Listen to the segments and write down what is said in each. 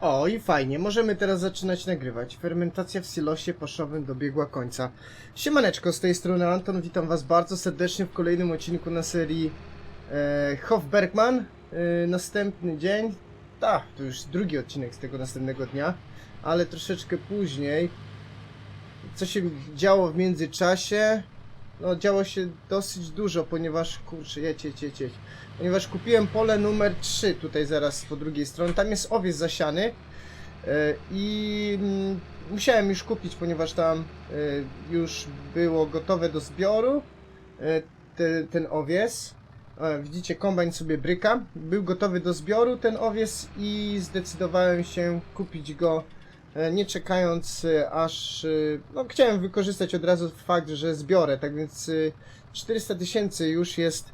O, i fajnie, możemy teraz zaczynać nagrywać. Fermentacja w silosie paszowym dobiegła końca. Siemaneczko, z tej strony Anton, witam was bardzo serdecznie w kolejnym odcinku na serii e, Hofbergman. E, następny dzień, tak, to już drugi odcinek z tego następnego dnia, ale troszeczkę później. Co się działo w międzyczasie? No, działo się dosyć dużo, ponieważ, kurczę, jedź, jedź, jedź. Ponieważ kupiłem pole numer 3 tutaj zaraz po drugiej stronie. Tam jest owiec zasiany e, i musiałem już kupić, ponieważ tam e, już było gotowe do zbioru e, te, ten owiec. Widzicie, kombajn sobie bryka. Był gotowy do zbioru ten owiec i zdecydowałem się kupić go nie czekając e, aż... e, No chciałem wykorzystać od razu fakt, że zbiorę, tak więc e, 400 tysięcy już jest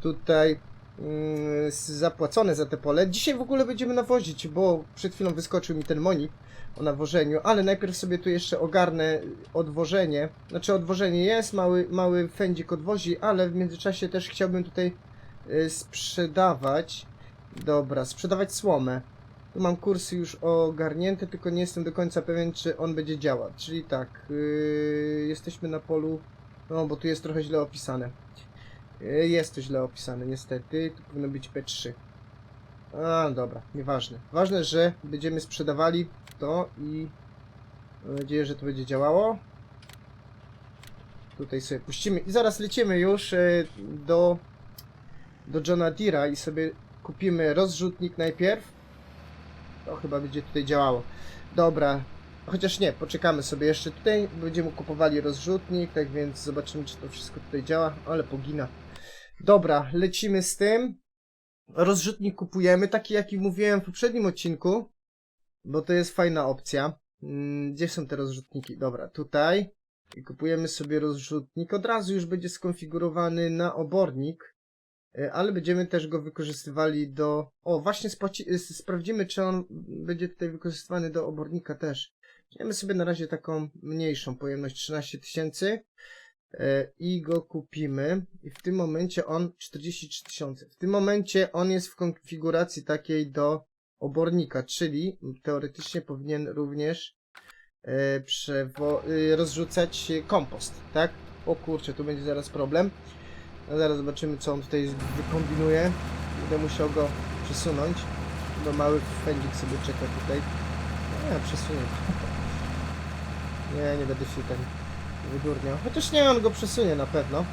tutaj mm, zapłacone za te pole. Dzisiaj w ogóle będziemy nawozić, bo przed chwilą wyskoczył mi ten monik o nawożeniu, ale najpierw sobie tu jeszcze ogarnę odwożenie. Znaczy odwożenie jest, mały, mały fędzik odwozi, ale w międzyczasie też chciałbym tutaj sprzedawać. Dobra, sprzedawać słomę. Tu mam kursy już ogarnięte, tylko nie jestem do końca pewien, czy on będzie działać. Czyli tak, yy, jesteśmy na polu, no bo tu jest trochę źle opisane. Yy, Jest to źle opisane, niestety. Tu powinno być P3. A, dobra, nieważne. Ważne, że będziemy sprzedawali to i mam nadzieję, że to będzie działało. Tutaj sobie puścimy i zaraz lecimy już e, do, do Johna Deera i sobie kupimy rozrzutnik najpierw. To chyba będzie tutaj działało. Dobra, chociaż nie, poczekamy sobie jeszcze tutaj. Będziemy kupowali rozrzutnik, tak więc zobaczymy, czy to wszystko tutaj działa, ale pogina. Dobra, lecimy z tym. Rozrzutnik kupujemy, taki jaki mówiłem w poprzednim odcinku, bo to jest fajna opcja. Mm, Gdzie są te rozrzutniki? Dobra, tutaj. I kupujemy sobie rozrzutnik. Od razu już będzie skonfigurowany na obornik, ale będziemy też go wykorzystywali do... O, właśnie s- sprawdzimy, czy on będzie tutaj wykorzystywany do obornika też. Weźmiemy sobie na razie taką mniejszą pojemność 13 tysięcy e, i go kupimy. I w tym momencie on 43 tysiące. W tym momencie on jest w konfiguracji takiej do obornika, czyli teoretycznie powinien również e, rozrzucać kompost, tak? O kurczę, tu będzie zaraz problem. No zaraz zobaczymy, co on tutaj wykombinuje. Będę musiał go przesunąć. Bo mały fędzik sobie czeka tutaj. No ja przesunie. Nie, nie będę się ten wydurniał. Chociaż nie, on go przesunie na pewno.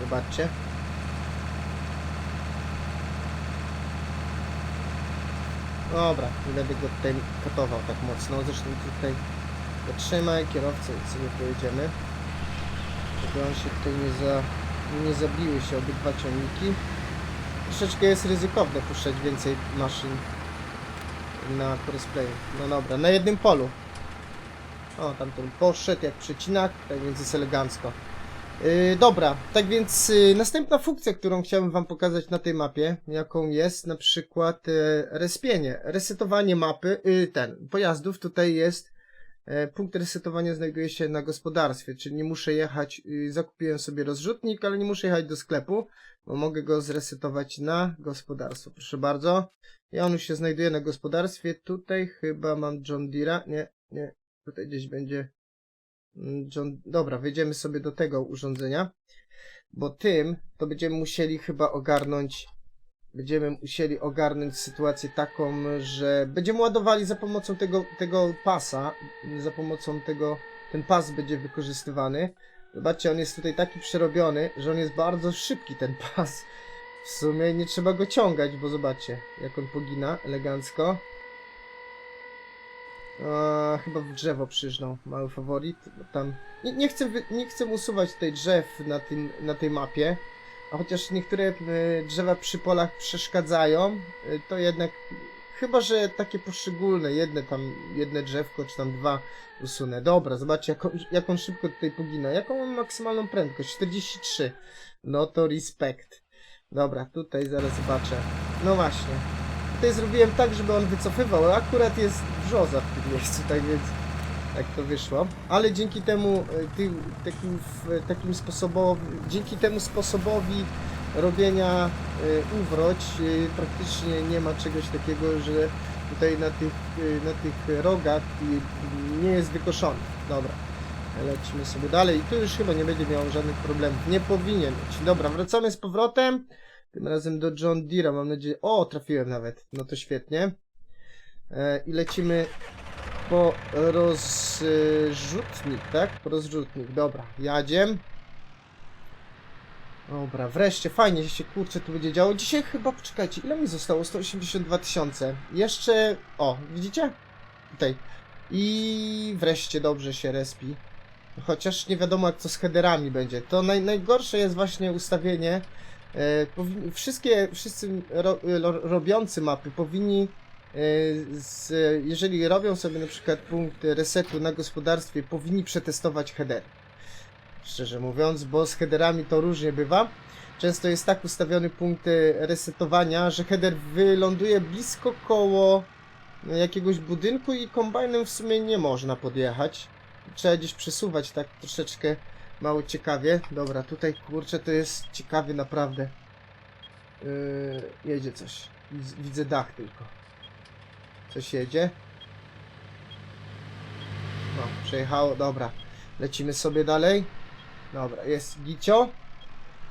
Zobaczcie. Dobra, nie będę go tutaj katował tak mocno. Zresztą tutaj zatrzymaj kierowcę i sobie pojedziemy. Żeby on się tutaj nie, za, nie zabiły się obydwa ciągniki. Troszeczkę jest ryzykowne puszczać więcej maszyn na crossplayu. No dobra, na jednym polu. O, tamten poszedł jak przecinak, tak więc jest elegancko. Yy, dobra, tak więc yy, następna funkcja, którą chciałbym Wam pokazać na tej mapie, jaką jest na przykład yy, respienie, resetowanie mapy, yy, ten, pojazdów, tutaj jest punkt resetowania znajduje się na gospodarstwie, czyli nie muszę jechać, yy, zakupiłem sobie rozrzutnik, ale nie muszę jechać do sklepu, bo mogę go zresetować na gospodarstwo, proszę bardzo. I on już się znajduje na gospodarstwie, tutaj chyba mam John Deere'a, nie, nie, tutaj gdzieś będzie Mm, John, dobra, wejdziemy sobie do tego urządzenia, bo tym to będziemy musieli chyba ogarnąć, będziemy musieli ogarnąć sytuację taką, że będziemy ładowali za pomocą tego, tego pasa, za pomocą tego, ten pas będzie wykorzystywany. Zobaczcie, on jest tutaj taki przerobiony, że on jest bardzo szybki ten pas. W sumie nie trzeba go ciągać, bo zobaczcie, jak on pogina elegancko. A, chyba w drzewo przyżnął, mały faworyt. Tam nie, nie, chcę, nie chcę usuwać tutaj drzew na, tym, na tej mapie, a chociaż niektóre e, drzewa przy polach przeszkadzają, e, to jednak chyba, że takie poszczególne, jedne tam, jedne drzewko czy tam dwa usunę. Dobra, zobaczcie jak on, jak on szybko tutaj pogina. Jaką mam maksymalną prędkość? 43. No to respekt. Dobra, tutaj zaraz zobaczę. No właśnie. Tutaj zrobiłem tak, żeby on wycofywał, akurat jest brzoza w tym miejscu, tak więc tak to wyszło. Ale dzięki temu, e, ty, takim, takim sposobowi, dzięki temu sposobowi robienia y, uwroć. Y, praktycznie nie ma czegoś takiego, że tutaj na tych, na tych rogach nie jest wykoszony. Dobra. Lecimy sobie dalej i tu już chyba nie będzie miał żadnych problemów. Nie powinien mieć. Dobra, wracamy z powrotem. Tym razem do John Deere'a, mam nadzieję. O, trafiłem nawet. No to świetnie. E, I lecimy po rozrzutnik, tak? Po rozrzutnik, dobra. Jadziem. Dobra, wreszcie, fajnie się kurczę tu będzie działo. Dzisiaj chyba, poczekajcie, ile mi zostało? 182 tysiące. Jeszcze, o, widzicie? Tutaj. I wreszcie dobrze się respi. Chociaż nie wiadomo jak to z headerami będzie. To naj, najgorsze jest właśnie ustawienie. E, wszystkie, wszyscy ro, ro, robiący mapy powinni, z, jeżeli robią sobie na przykład punkt resetu na gospodarstwie, powinni przetestować header. Szczerze mówiąc, bo z headerami to różnie bywa. Często jest tak ustawiony punkt e, resetowania, że header wyląduje blisko koło jakiegoś budynku i kombajnem w sumie nie można podjechać. Trzeba gdzieś przesuwać tak troszeczkę mało ciekawie. Dobra, tutaj kurczę to jest ciekawie naprawdę. Yy, jedzie coś. Widz- Widzę dach tylko. Coś jedzie. No, przejechało, dobra. Lecimy sobie dalej. Dobra, jest gicio.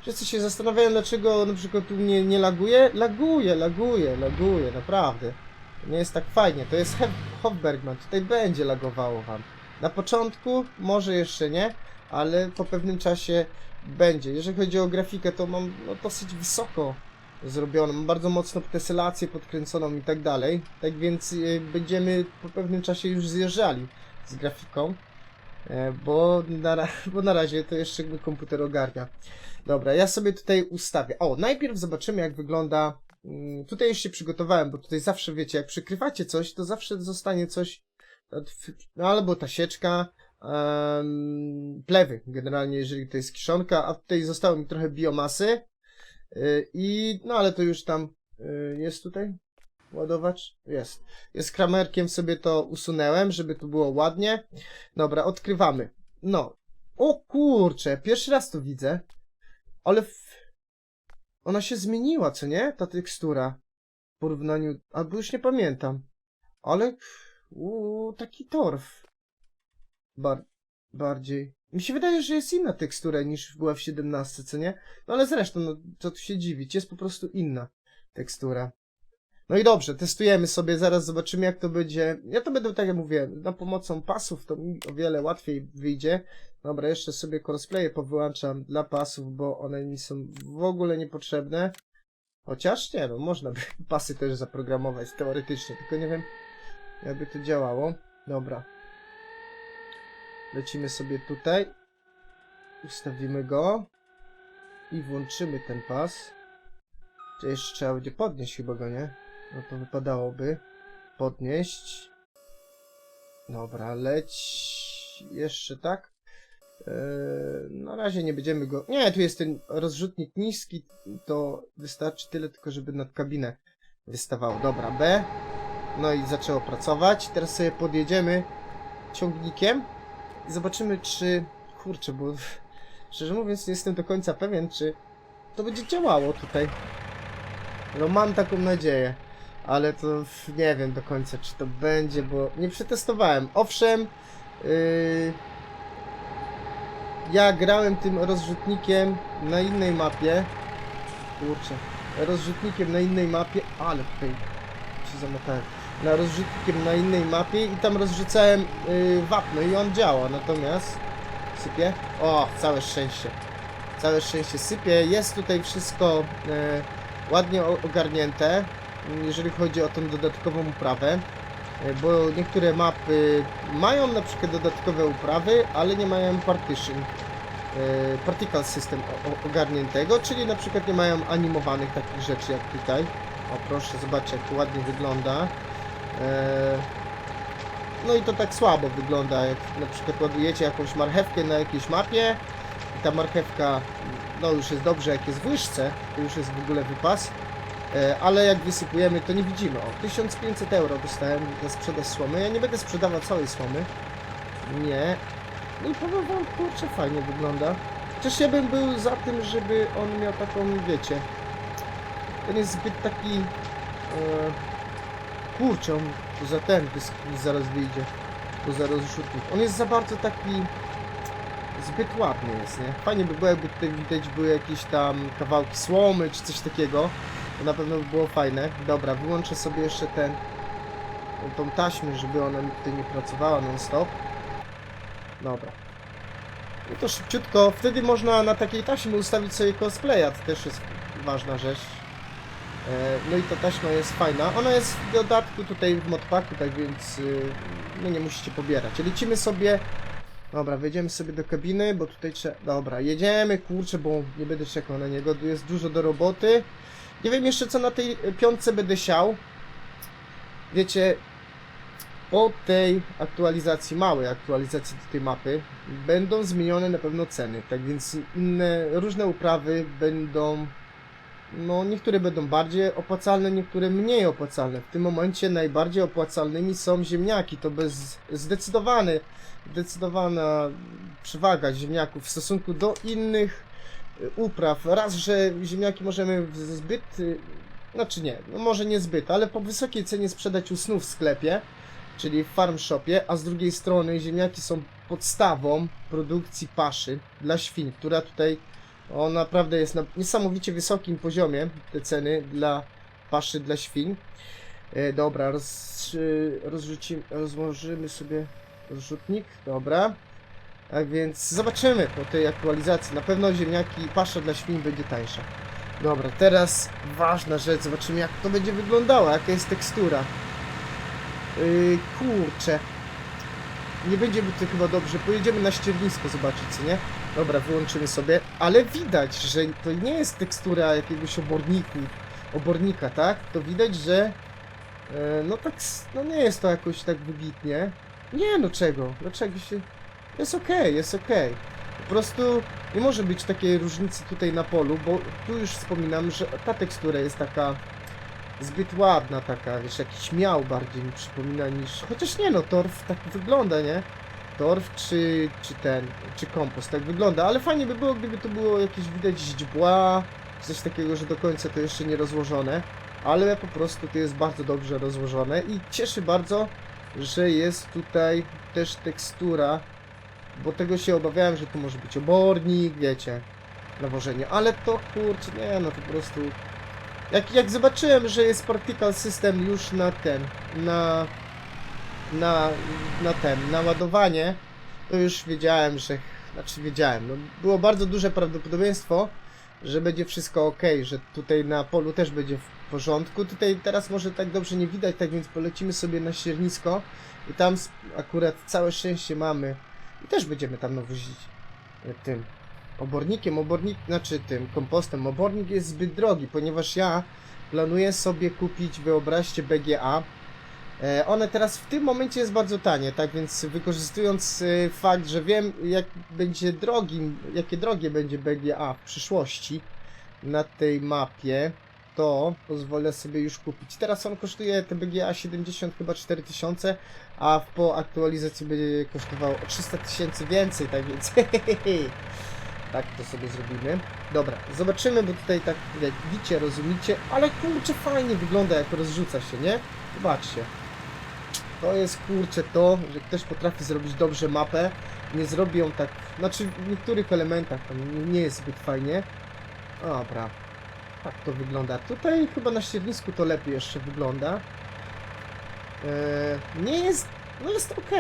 Wszyscy się zastanawiają, dlaczego na przykład tu nie, nie laguje. Laguje, laguje, laguje, naprawdę. To nie jest tak fajnie. To jest Hofbergman. Tutaj będzie lagowało wam. Na początku może jeszcze nie, ale po pewnym czasie będzie. Jeżeli chodzi o grafikę, to mam no, dosyć wysoko zrobioną. Bardzo mocno tesylację podkręconą i tak dalej. Tak więc y, będziemy po pewnym czasie już zjeżdżali z grafiką. E, Bo na, bo na razie to jeszcze komputer ogarnia. Dobra, ja sobie tutaj ustawię. O, najpierw zobaczymy jak wygląda. mm, Tutaj się przygotowałem, bo tutaj zawsze wiecie, jak przykrywacie coś, to zawsze zostanie coś. No, albo ta sieczka, em, plewy, generalnie jeżeli to jest kiszonka, a tutaj zostało mi trochę biomasy. Y, I no ale to już tam y, jest tutaj ładowacz? Jest. Jest kramerkiem sobie to usunęłem, żeby tu było ładnie. Dobra, odkrywamy. No. O kurczę, pierwszy raz to widzę. Ale w... ona się zmieniła, co nie? Ta tekstura. W porównaniu... Albo już nie pamiętam. Ale... Uuu, taki torf. Bar... Bardziej. Mi się wydaje, że jest inna tekstura niż była w 17, co nie? No ale zresztą, no, co tu się dziwić, jest po prostu inna tekstura. No i dobrze, testujemy sobie, zaraz zobaczymy jak to będzie. Ja to będę, tak jak mówię, na pomocą pasów to mi o wiele łatwiej wyjdzie. Dobra, jeszcze sobie crossplaye powyłączam dla pasów, bo one mi są w ogóle niepotrzebne. Chociaż nie, no można by pasy też zaprogramować teoretycznie, tylko nie wiem jakby to działało. Dobra. Lecimy sobie tutaj. Ustawimy go. I włączymy ten pas. To jeszcze trzeba będzie podnieść chyba go, nie? No to wypadałoby podnieść. Dobra, leć. Jeszcze tak. Eee, na razie nie będziemy go. Nie, tu jest ten rozrzutnik niski. To wystarczy tyle, tylko żeby nad kabinę wystawało. Dobra, B. No i zaczęło pracować. Teraz sobie podjedziemy ciągnikiem zobaczymy, czy. Kurczę, bo szczerze mówiąc, nie jestem do końca pewien, czy to będzie działało tutaj. No mam taką nadzieję, ale to nie wiem do końca, czy to będzie, bo nie przetestowałem. Owszem, yy, ja grałem tym rozrzutnikiem na innej mapie. Kurczę, rozrzutnikiem na innej mapie, ale tutaj się zamotałem. Na rozrzutnikiem na innej mapie i tam rozrzucałem yy, wapno i on działa, natomiast sypie. O, całe szczęście. Całe szczęście sypie. Jest tutaj wszystko e, ładnie ogarnięte, jeżeli chodzi o tą dodatkową uprawę. E, Bo niektóre mapy mają na przykład dodatkowe uprawy, ale nie mają partition. e, Particle system ogarniętego, czyli na przykład nie mają animowanych takich rzeczy jak tutaj. O proszę, zobaczcie jak to ładnie wygląda. E, No i to tak słabo wygląda, jak na przykład ładujecie jakąś marchewkę na jakiejś mapie i ta marchewka, no już jest dobrze jak jest w łyżce, to już jest w ogóle wypas, e, ale jak wysypujemy to nie widzimy. O, 1500 euro dostałem za sprzedaż słomy, ja nie będę sprzedawał całej słomy, nie. No i powiem wam, kurczę, fajnie wygląda. Chociaż ja bym był za tym, żeby on miał taką, wiecie... Ten jest zbyt taki... E, kurczę, on poza ten wysch- zaraz wyjdzie. Poza rozrzutnik. On jest za bardzo taki... Zbyt ładny jest, nie? Fajnie by było, jakby tutaj widać były jakieś tam kawałki słomy, czy coś takiego. To na pewno by było fajne. Dobra, wyłączę sobie jeszcze ten... Tą taśmę, żeby ona mi tutaj nie pracowała non stop. Dobra. No to szybciutko. Wtedy można na takiej taśmie ustawić sobie cosplaya. To też jest ważna rzecz. E, No i ta taśma jest fajna. Ona jest w dodatku tutaj w modpacku, tak więc y, no nie musicie pobierać. Lecimy sobie. Dobra, wejdziemy sobie do kabiny, bo tutaj trzeba. Dobra, jedziemy, kurczę, bo nie będę czekał na niego. Jest dużo do roboty. Nie wiem jeszcze co na tej piątce będę siał. Wiecie, po tej aktualizacji, małej aktualizacji do tej mapy, będą zmienione na pewno ceny. Tak więc inne, różne uprawy będą, no niektóre będą bardziej opłacalne, niektóre mniej opłacalne. W tym momencie najbardziej opłacalnymi są ziemniaki. To bez zdecydowany, zdecydowana przewaga ziemniaków w stosunku do innych y, upraw. Raz, że ziemniaki możemy zbyt, y, znaczy nie, no może nie zbyt, ale po wysokiej cenie sprzedać u snów w sklepie czyli w farm shopie, a z drugiej strony ziemniaki są podstawą produkcji paszy dla świń, która tutaj o, naprawdę jest na niesamowicie wysokim poziomie te ceny dla paszy dla świń. E, dobra, roz, e, rozrzucimy, rozłożymy sobie rozrzutnik, dobra. Tak więc zobaczymy po tej aktualizacji. Na pewno ziemniaki i pasza dla świń będzie tańsza. Dobra, teraz ważna rzecz, zobaczymy jak to będzie wyglądało, jaka jest tekstura. Yy, kurczę. Nie będzie to chyba dobrze. Pojedziemy na ściernisko zobaczyć, co nie? Dobra, wyłączymy sobie. Ale widać, że to nie jest tekstura jakiegoś oborniku, obornika, tak? To widać, że e, no tak, no nie jest to jakoś tak wybitnie. Nie, no czego? Dlaczego się... Jest okej, jest okej. Po prostu nie może być takiej różnicy tutaj na polu, bo tu już wspominam, że ta tekstura jest taka zbyt ładna taka, wiesz, jakiś miał bardziej mi przypomina niż... Chociaż nie no, torf tak wygląda, nie? Torf czy, czy ten, czy kompost, tak wygląda, ale fajnie by było, gdyby to było jakieś widać źdźbła, coś takiego, że do końca to jeszcze nie rozłożone, ale po prostu to jest bardzo dobrze rozłożone i cieszy bardzo, że jest tutaj też tekstura, bo tego się obawiałem, że to może być obornik, wiecie, nawożenie, ale to kurczę, nie no, po prostu jak, jak zobaczyłem, że jest particle system już na ten, na, na, na ten, na ładowanie, to już wiedziałem, że, znaczy wiedziałem, no było bardzo duże prawdopodobieństwo, że będzie wszystko ok, że tutaj na polu też będzie w porządku. Tutaj teraz może tak dobrze nie widać, tak więc polecimy sobie na ściernisko i tam akurat całe szczęście mamy i też będziemy tam nawozić e, tym obornikiem, obornik, znaczy tym kompostem. Obornik jest zbyt drogi, ponieważ ja planuję sobie kupić, wyobraźcie, BGA. E, one teraz w tym momencie jest bardzo tanie, tak więc wykorzystując e, fakt, że wiem jak będzie drogi, jakie drogie będzie BGA w przyszłości na tej mapie, to pozwolę sobie już kupić. Teraz on kosztuje te BGA 70 chyba 4000, a po aktualizacji będzie kosztował o 300 tysięcy więcej, tak więc tak to sobie zrobimy. Dobra, zobaczymy, bo tutaj tak jak widzicie, rozumicie, ale kurczę fajnie wygląda jak rozrzuca się, nie? Zobaczcie. To jest kurczę to, że ktoś potrafi zrobić dobrze mapę, nie zrobi ją tak, znaczy w niektórych elementach tam nie- jest zbyt fajnie. Dobra, tak to wygląda. Tutaj chyba na ściernisku to lepiej jeszcze wygląda. Eee, nie jest, no jest ok.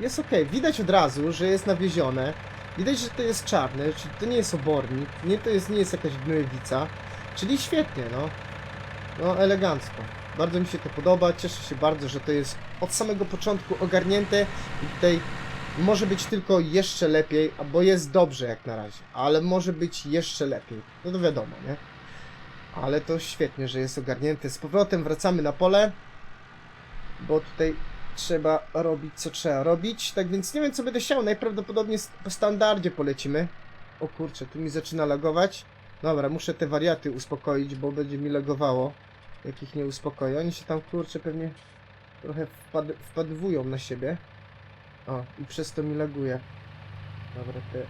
Jest ok. Widać od razu, że jest nawiezione. Widać, że to jest czarne, czyli to nie jest obornik, nie, to jest, nie jest jakaś gnojowica. Czyli świetnie, no. No, elegancko. Bardzo mi się to podoba, cieszę się bardzo, że to jest od samego początku ogarnięte i tutaj może być tylko jeszcze lepiej, bo jest dobrze jak na razie, ale może być jeszcze lepiej. No to wiadomo, nie? Ale to świetnie, że jest ogarnięte. Z powrotem wracamy na pole, bo tutaj trzeba robić co trzeba robić. Tak więc nie wiem co będę chciał. Najprawdopodobniej po standardzie polecimy. O kurczę, tu mi zaczyna lagować. Dobra, muszę te wariaty uspokoić, bo będzie mi lagowało. Jak ich nie uspokoję. Oni się tam kurczę pewnie trochę wpad wpadwują na siebie. O, i przez to mi laguje. Dobra, te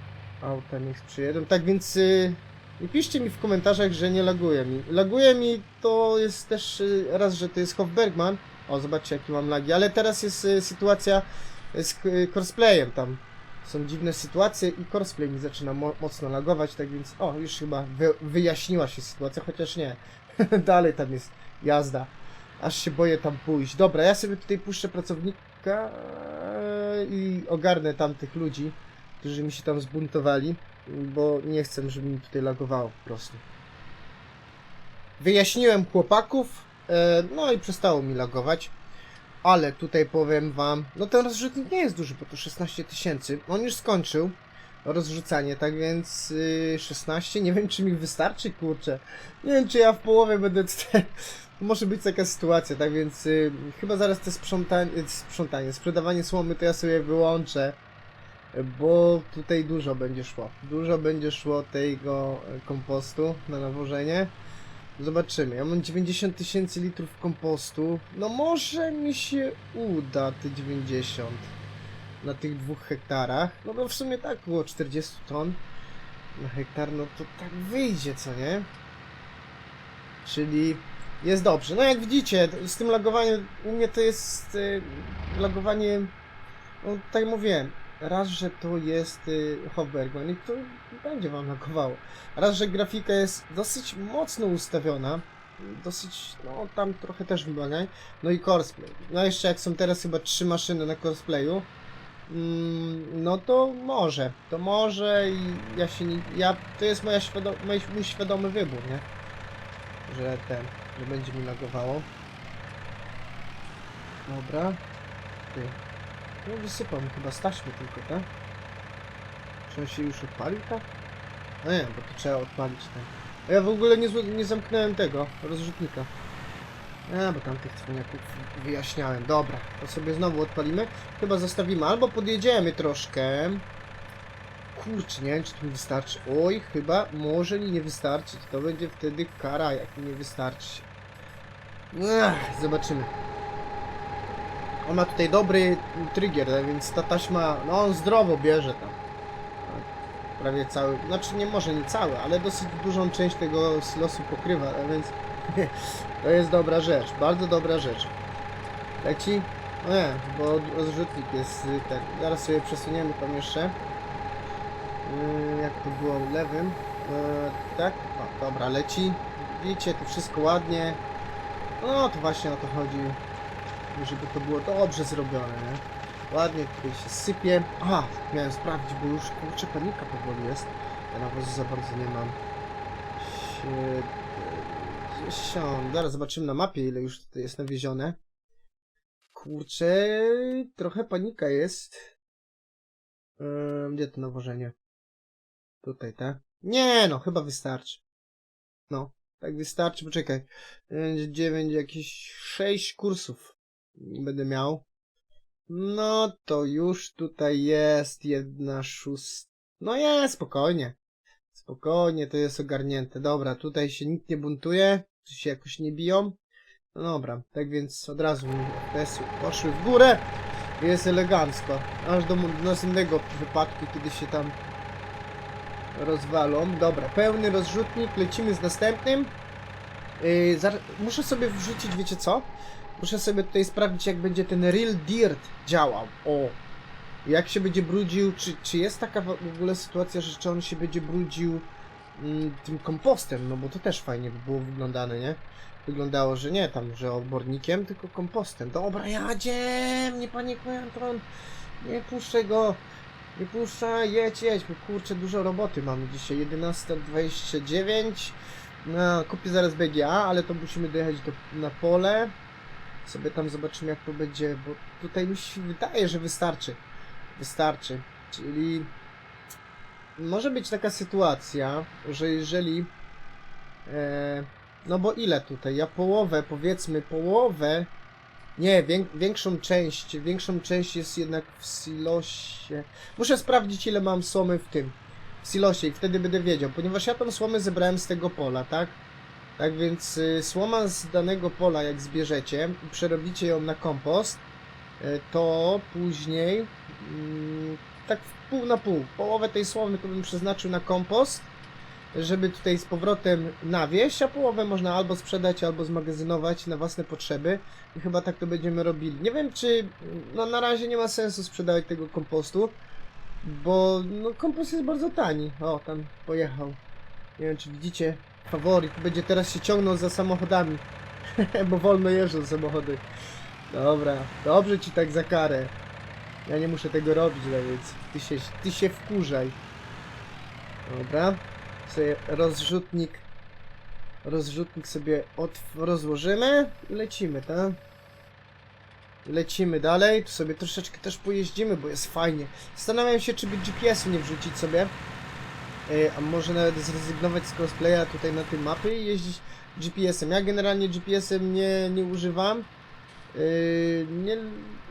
auta niech przyjedą. Tak więc y, i piszcie mi w komentarzach, że nie laguje mi. Laguje mi to jest też y, raz, że to jest Hofbergman. O, zobaczcie jakie mam lagi, ale teraz jest y, sytuacja z y, cosplayem tam. Są dziwne sytuacje i cosplay mi zaczyna mo mocno lagować, tak więc o, już chyba wy wyjaśniła się sytuacja, chociaż nie. Dalej tam jest jazda. Aż się boję tam pójść. Dobra, ja sobie tutaj puszczę pracownika e, i ogarnę tamtych ludzi, którzy mi się tam zbuntowali, bo nie chcę, żeby mi tutaj lagowało po prostu. Wyjaśniłem chłopaków, e, no i przestało mi lagować. Ale tutaj powiem wam, no ten rozrzutnik nie jest duży, bo to 16 tysięcy. On już skończył rozrzucanie, tak więc yy, 16, nie wiem czy mi wystarczy, kurczę. Nie wiem czy ja w połowie będę. Może być taka sytuacja, tak więc y, chyba zaraz te sprzątanie, sprzątanie, sprzedawanie słomy to ja sobie wyłączę, bo tutaj dużo będzie szło. Dużo będzie szło tego e, kompostu na nawożenie. Zobaczymy. Ja mam 90 tysięcy litrów kompostu. No może mi się uda te 90 na tych dwóch hektarach. No bo w sumie tak było 40 ton na hektar, no to tak wyjdzie, co nie? Czyli jest dobrze. No jak widzicie, z tym lagowaniem u mnie to jest y, lagowanie, no tak mówiłem, raz, że to jest y, Hofbergman i to będzie wam lagowało. Raz, że grafika jest dosyć mocno ustawiona, dosyć, no tam trochę też wymagań, no i cosplay. No jeszcze jak są teraz chyba trzy maszyny na cosplayu, mm, no to może, to może i ja się nie, ja, to jest moja świado, mój, mój świadomy wybór, nie? Że ten, że będzie mi lagowało. Dobra. Ty. No wysypał mi chyba staśmy tylko, tak? Czy on się już odpalił, tak? No nie, bo to trzeba odpalić ten. A ja w ogóle nie, nie zamknąłem tego, rozrzutnika. A, bo tam tych cwaniaków wyjaśniałem. Dobra, to sobie znowu odpalimy. Chyba zostawimy, albo podjedziemy troszkę. Kurczę, nie wiem, czy to mi wystarczy. Oj, chyba może mi nie wystarczyć. To będzie wtedy kara, jak mi nie wystarczy. Ech, zobaczymy. On ma tutaj dobry trigger, tak więc ta taśma, no on zdrowo bierze tam. Tak, Prawie cały, znaczy nie może nie cały, ale dosyć dużą część tego silosu pokrywa, a więc to jest dobra rzecz, bardzo dobra rzecz. Leci? No nie, bo rozrzutnik jest ten. Zaraz sobie przesuniemy tam jeszcze. Yy, Jak to było lewym? Yy, Tak? O, dobra, leci. Widzicie, tu wszystko ładnie. No to właśnie o to chodzi żeby to było dobrze zrobione, nie? Ładnie tutaj się sypie. Aha, miałem sprawdzić, bo już kurczę panika powoli jest. Ja nawozu za bardzo nie mam. 70. Zaraz zobaczymy na mapie, ile już tutaj jest nawiezione. Kurczę, trochę panika jest. Ym, gdzie to nawożenie? Tutaj, tak? Nie, no, chyba wystarczy. No, tak wystarczy, poczekaj. 9, jakieś 6 kursów będę miał. No to już tutaj jest jedna szósta. No jest, spokojnie. Spokojnie, to jest ogarnięte. Dobra, tutaj się nikt nie buntuje, czy się jakoś nie biją. No dobra, tak więc od razu FPS-y poszły w górę. Jest elegancko. Aż do następnego wypadku, kiedy się tam rozwalą. Dobra, pełny rozrzutnik, lecimy z następnym. Yy, muszę sobie wrzucić, wiecie co? Muszę sobie tutaj sprawdzić, jak będzie ten Real Dirt działał. O! Jak się będzie brudził, czy, czy jest taka w ogóle sytuacja, że czy on się będzie brudził mm, tym kompostem, no bo to też fajnie by było wyglądane, nie? Wyglądało, że nie tam, że obornikiem, tylko kompostem. Dobra, jadziem! Nie panikuj, Anton! Nie puszczę go! Nie puszczaj, jedź, jedź, bo kurczę, dużo roboty mamy dzisiaj. 11.29. No, kupię zaraz BGA, ale to musimy dojechać do, na pole. Sobie tam zobaczymy jak to będzie, bo tutaj mi się wydaje, że wystarczy. Wystarczy. Czyli może być taka sytuacja, że jeżeli e, no bo ile tutaj? Ja połowę, powiedzmy połowę nie, wię, większą część, większą część jest jednak w silosie. Muszę sprawdzić ile mam słomy w tym, w silosie i wtedy będę wiedział, ponieważ ja tą słomę zebrałem z tego pola, tak? Tak więc y, słoma z danego pola, jak zbierzecie i przerobicie ją na kompost, y, to później mm, tak pół na pół. Połowę tej słomy to bym przeznaczył na kompost, żeby tutaj z powrotem nawieść, a połowę można albo sprzedać, albo zmagazynować na własne potrzeby. I chyba tak to będziemy robili. Nie wiem, czy no na razie nie ma sensu sprzedawać tego kompostu, bo no kompost jest bardzo tani. O, tam pojechał. Nie wiem, czy widzicie, faworyt będzie teraz się ciągnął za samochodami, bo wolno jeżdżą samochody. Dobra, dobrze ci tak za karę. Ja nie muszę tego robić, no więc ty się, ty się wkurzaj. Dobra, sobie rozrzutnik, rozrzutnik sobie rozłożymy i lecimy, tak? Lecimy dalej, tu sobie troszeczkę też pojeździmy, bo jest fajnie. Zastanawiam się, czy by GPS-u nie wrzucić sobie. E, a może nawet zrezygnować z cosplaya tutaj na tej mapie i jeździć GPS-em. Ja generalnie GPS-em nie, nie używam. Yy, nie,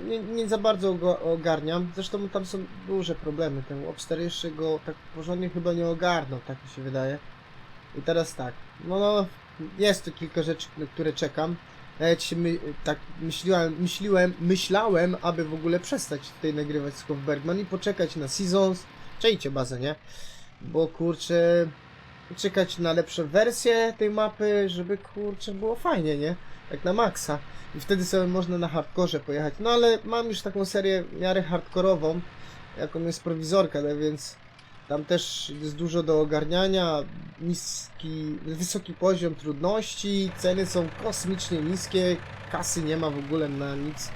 nie, nie za bardzo go ogarniam. Zresztą tam są duże problemy. Ten Webster jeszcze go tak porządnie chyba nie ogarnął, tak mi się wydaje. I teraz tak. No, no jest tu kilka rzeczy, na które czekam. Nawet my, tak myśliłem, myśliłem, myślałem, aby w ogóle przestać tutaj nagrywać z Hofbergman i poczekać na Seasons. Czejcie bazę, nie? Bo kurczę, czekać na lepsze wersje tej mapy, żeby kurczę było fajnie, nie? Tak na maksa. I wtedy sobie można na hardkorze pojechać. No ale mam już taką serię w miarę hardkorową, jaką jest prowizorka, no więc tam też jest dużo do ogarniania, niski, wysoki poziom trudności, ceny są kosmicznie niskie, kasy nie ma w ogóle na nic.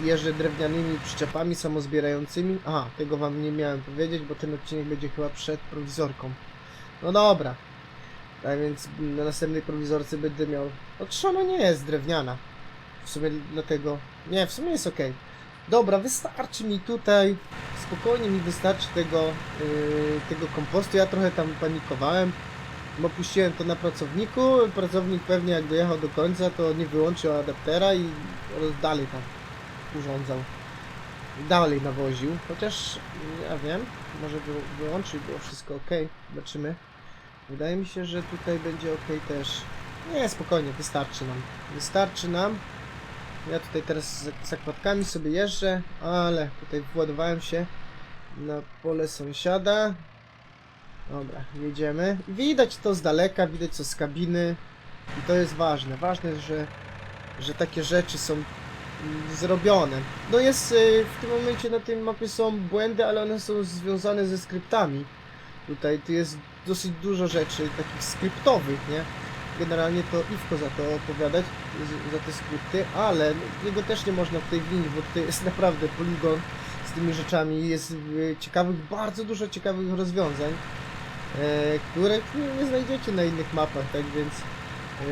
E, Jeżdżę drewnianymi przyczepami samozbierającymi. Aha, tego wam nie miałem powiedzieć, bo ten odcinek będzie chyba przed prowizorką. No dobra. Tak więc na następnej prowizorce będę miał... No trzona nie jest drewniana. W sumie dlatego... Nie, w sumie jest ok. Dobra, wystarczy mi tutaj. Spokojnie mi wystarczy tego, yy, tego kompostu. Ja trochę tam panikowałem, bo puściłem to na pracowniku. Pracownik pewnie jak dojechał do końca, to nie wyłączył adaptera i dalej tam urządzał. Dalej nawoził. Chociaż, ja wiem, może wy, wyłączył, było wszystko ok. Zobaczymy. Wydaje mi się, że tutaj będzie ok też. Nie, spokojnie, wystarczy nam. Wystarczy nam. Ja tutaj teraz z zakładkami sobie jeżdżę, ale tutaj władowałem się na pole sąsiada. Dobra, jedziemy. Widać to z daleka, widać co z kabiny. I to jest ważne. Ważne że, że takie rzeczy są mm, zrobione. No jest, y, w tym momencie na tej mapie są błędy, ale one są związane ze skryptami. Tutaj tu jest dosyć dużo rzeczy takich skryptowych, nie? Generalnie to Iwko za to odpowiadać, za te skrypty, ale jego też nie można tutaj winić, bo tutaj jest naprawdę poligon z tymi rzeczami. Jest y, ciekawych, bardzo dużo ciekawych rozwiązań, e, które nie, nie znajdziecie na innych mapach, tak więc e,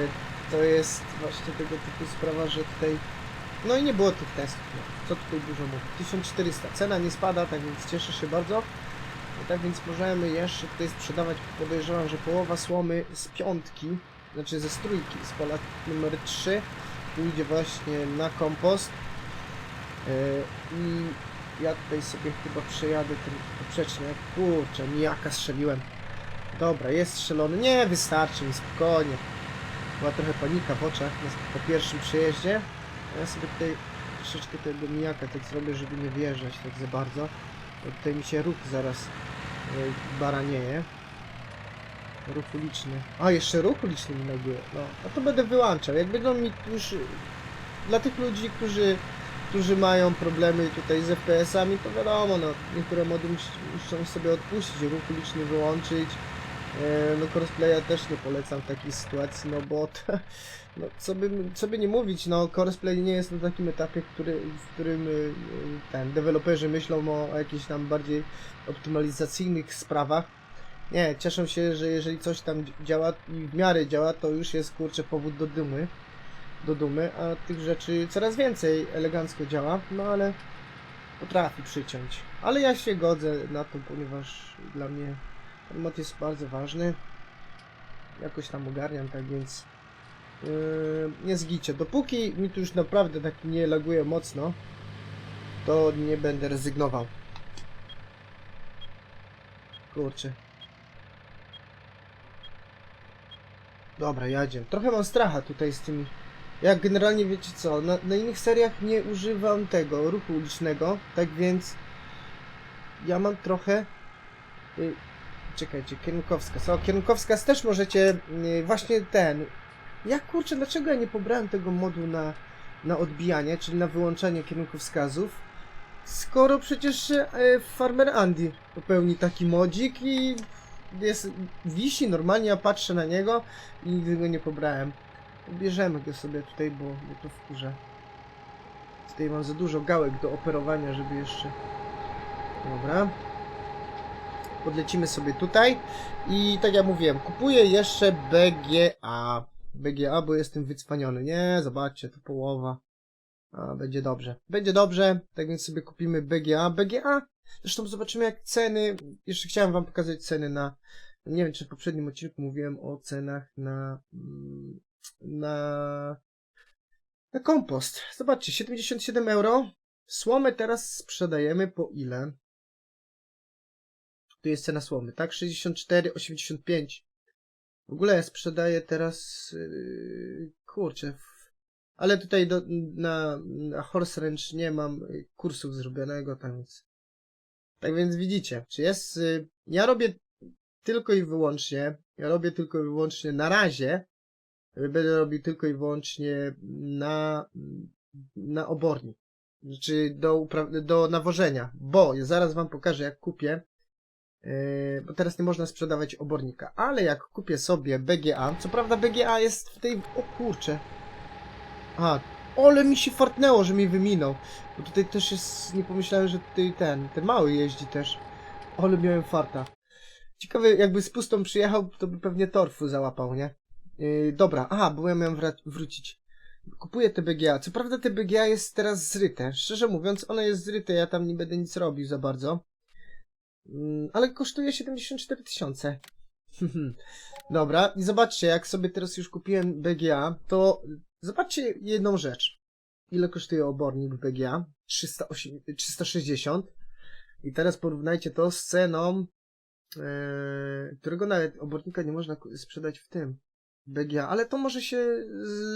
to jest właśnie tego typu sprawa, że tutaj no i nie było tych testów, no. co tutaj dużo mówić. 1400, cena nie spada, tak więc cieszę się bardzo. No tak więc możemy jeszcze tutaj sprzedawać, podejrzewam, że połowa słomy z piątki, znaczy ze strójki, z pola numer 3 pójdzie właśnie na kompost. Yy, I ja tutaj sobie chyba przejadę ten poprzeczny. Kurczę, mijaka strzeliłem. Dobra, jest strzelony. Nie, wystarczy mi, spokojnie. Była trochę panika w oczach po pierwszym przejeździe. Ja sobie tutaj troszeczkę tego mijaka tak zrobię, żeby nie wjeżdżać tak za bardzo. Tutaj mi się róg zaraz yy, baranieje. Ruch uliczny. A, jeszcze ruch uliczny mi naguje. No, a to będę wyłączał. Jak będą mi już... Dla tych ludzi, którzy, którzy mają problemy tutaj z FPS-ami, to wiadomo, no, niektóre mody mus- muszą sobie odpuścić, ruch uliczny wyłączyć. E, no, crossplaya też nie polecam w takiej sytuacji, no bo to, no, co, by, co by nie mówić, no, crossplay nie jest na takim etapie, który, w którym y, ten, deweloperzy myślą o, jakichś tam bardziej optymalizacyjnych sprawach. Nie, cieszę się, że jeżeli coś tam dzi- działa i w miarę działa, to już jest kurczę powód do dumy. Do dumy, a tych rzeczy coraz więcej elegancko działa, no ale potrafi przyciąć. Ale ja się godzę na to, ponieważ dla mnie ten mod jest bardzo ważny. Jakoś tam ogarniam, tak więc yy, nie zgicie. Dopóki mi tu już naprawdę tak nie laguje mocno, to nie będę rezygnował. Kurczę, Dobra, jadzie. Trochę mam stracha tutaj z tymi Jak generalnie wiecie co, na, na innych seriach nie używam tego ruchu ulicznego, tak więc ja mam trochę. Y, czekajcie, kierunkowskaz. O, kierunkowskaz też możecie. Y, właśnie ten. Jak kurczę, dlaczego ja nie pobrałem tego modu na, na odbijanie, czyli na wyłączanie kierunkowskazów? Skoro przecież e, Farmer Andy popełni taki modzik i jest, wisi normalnie, ja patrzę na niego i nigdy go nie pobrałem. Bierzemy go sobie tutaj, bo mnie to wkurza. Tutaj mam za dużo gałek do operowania, żeby jeszcze... Dobra. Podlecimy sobie tutaj. I tak jak mówiłem, kupuję jeszcze BGA. BGA, bo jestem wycwaniony. Nie, zobaczcie, to połowa. A, będzie dobrze. Będzie dobrze, tak więc sobie kupimy BGA. BGA, zresztą zobaczymy jak ceny, jeszcze chciałem wam pokazać ceny na, nie wiem czy w poprzednim odcinku mówiłem o cenach na, mm, na, na kompost. Zobaczcie, 77 euro. Słomę teraz sprzedajemy po ile? Tu jest cena słomy, tak? 64,85. W ogóle ja sprzedaję teraz, yy, kurczę, ale tutaj do, na, na Horse Ranch nie mam y, kursów zrobionego, tam więc. Tak więc widzicie, czy jest. y, Ja robię tylko i wyłącznie. Ja robię tylko i wyłącznie na razie. Będę robił tylko i wyłącznie na, na obornik. Czy do, upra- do nawożenia. Bo ja zaraz wam pokażę, jak kupię. Y, Bo teraz nie można sprzedawać obornika. Ale jak kupię sobie BGA, co prawda BGA jest w tej. O kurczę. A, ole mi się fartnęło, że mi wyminął. Bo tutaj też jest, nie pomyślałem, że tutaj ten, ten mały jeździ też. Ole miałem farta. Ciekawe, jakby z pustą przyjechał, to by pewnie torfu załapał, nie? Yy, dobra, aha, ja miałem wrócić. Kupuję te BGA. Co prawda te BGA jest teraz zryte. Szczerze mówiąc, one jest zryte, ja tam nie będę nic robił za bardzo. Mm, ale kosztuje 74 tysiące. Dobra, i zobaczcie, jak sobie teraz już kupiłem BGA, to zobaczcie jedną rzecz. Ile kosztuje obornik BGA? 308, 360. I teraz porównajcie to z ceną, e, którego nawet obornika nie można sprzedać w tym BGA, ale to może się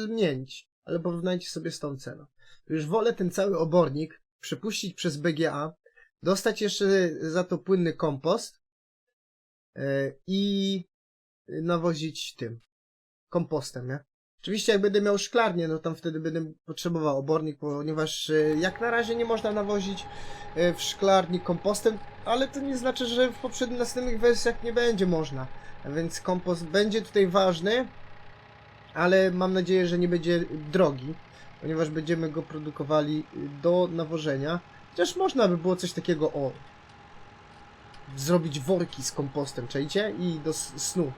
zmienić. Ale porównajcie sobie z tą ceną. Już wolę ten cały obornik przepuścić przez BGA, dostać jeszcze za to płynny kompost e, i nawozić tym kompostem, nie? Oczywiście jak będę miał szklarnię, no tam wtedy będę potrzebował obornik, ponieważ e, jak na razie nie można nawozić e, w szklarni kompostem, ale to nie znaczy, że w poprzednich następnych wersjach nie będzie można. A więc kompost będzie tutaj ważny, ale mam nadzieję, że nie będzie drogi, ponieważ będziemy go produkowali do nawożenia. Chociaż można by było coś takiego, o, zrobić worki z kompostem, czajcie? I do snu.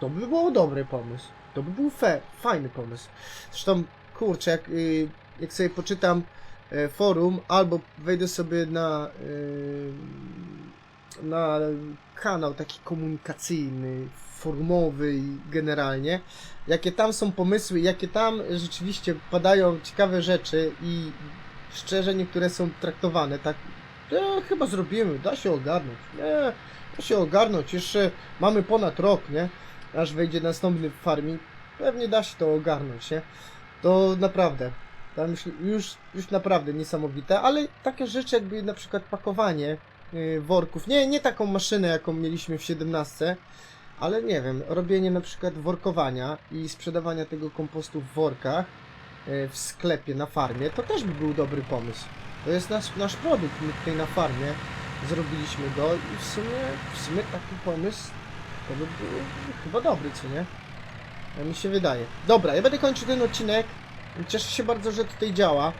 To by był dobry pomysł. To by był fe, fajny pomysł. Zresztą, kurczę, jak, y, jak sobie poczytam e, forum, albo wejdę sobie na, y, na kanał taki komunikacyjny, forumowy i generalnie, jakie tam są pomysły, jakie tam rzeczywiście padają ciekawe rzeczy i szczerze niektóre są traktowane tak, e, chyba zrobimy, da się ogarnąć, nie, da się ogarnąć, jeszcze mamy ponad rok, nie, aż wejdzie następny farming, pewnie da się to ogarnąć, nie, to naprawdę, tam już, już, już naprawdę niesamowite, ale takie rzeczy jakby na przykład pakowanie y, worków, nie, nie taką maszynę jaką mieliśmy w 17, ale nie wiem, robienie na przykład workowania i sprzedawania tego kompostu w workach w sklepie, na farmie, to też by był dobry pomysł. To jest nasz, nasz produkt, my tutaj na farmie zrobiliśmy go i w sumie, w sumie taki pomysł to by był chyba dobry, co nie? Ja mi się wydaje. Dobra, ja będę kończył ten odcinek. Cieszę się bardzo, że tutaj działa.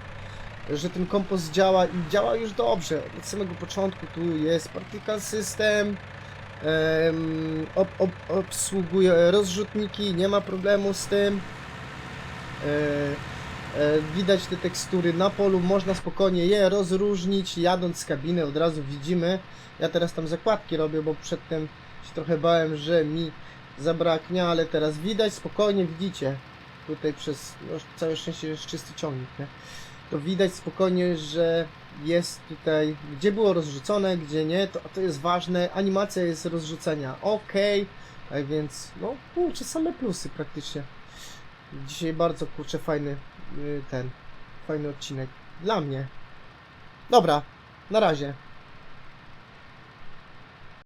Że ten kompost działa i działa już dobrze. Od samego początku tu jest particle system. em, ob, ob, obsługuje rozrzutniki, nie ma problemu z tym. E, e, widać te tekstury na polu, można spokojnie je rozróżnić. Jadąc z kabiny od razu widzimy. Ja teraz tam zakładki robię, bo przedtem się trochę bałem, że mi zabraknie, ale teraz widać, spokojnie widzicie. Tutaj przez, no, całe szczęście jest czysty ciągnik, nie? To widać spokojnie, że jest tutaj, gdzie było rozrzucone, gdzie nie, to, to jest ważne. Animacja jest rozrzucenia, ok. Tak więc, no kurczę, same plusy praktycznie. Dzisiaj bardzo kurczę fajny ten, fajny odcinek. Dla mnie. Dobra, na razie.